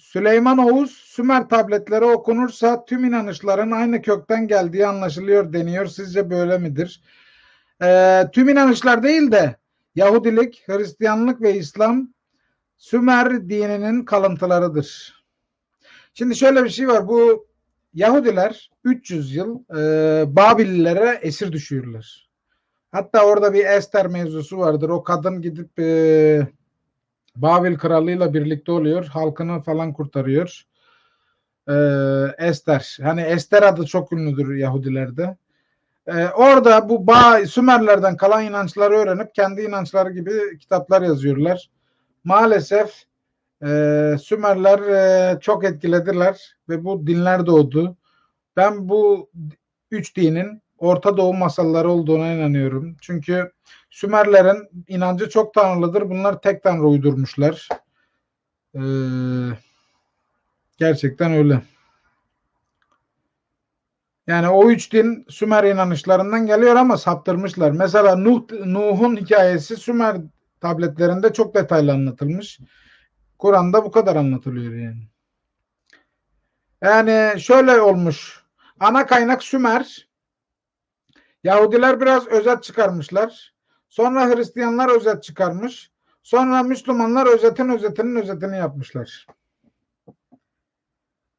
Süleyman Oğuz Sümer tabletleri okunursa tüm inanışların aynı kökten geldiği anlaşılıyor deniyor. Sizce böyle midir? Ee, tüm inanışlar değil de Yahudilik, Hristiyanlık ve İslam Sümer dininin kalıntılarıdır. Şimdi şöyle bir şey var. Bu Yahudiler 300 yıl e, Babillilere esir düşüyorlar. Hatta orada bir Ester mevzusu vardır. O kadın gidip e, Babil kralıyla birlikte oluyor. Halkını falan kurtarıyor. E, Ester. Hani Ester adı çok ünlüdür Yahudilerde. E, orada bu ba Sümerlerden kalan inançları öğrenip kendi inançları gibi kitaplar yazıyorlar. Maalesef e, Sümerler e, çok etkilediler ve bu dinler doğdu. Ben bu üç dinin Orta Doğu masalları olduğuna inanıyorum. Çünkü Sümerlerin inancı çok tanrılıdır. Bunlar tek tanrı uydurmuşlar. Ee, gerçekten öyle. Yani o üç din Sümer inanışlarından geliyor ama saptırmışlar. Mesela Nuh, Nuh'un hikayesi Sümer tabletlerinde çok detaylı anlatılmış. Kur'an'da bu kadar anlatılıyor yani. Yani şöyle olmuş. Ana kaynak Sümer. Yahudiler biraz özet çıkarmışlar. Sonra Hristiyanlar özet çıkarmış. Sonra Müslümanlar özetin özetinin özetini yapmışlar.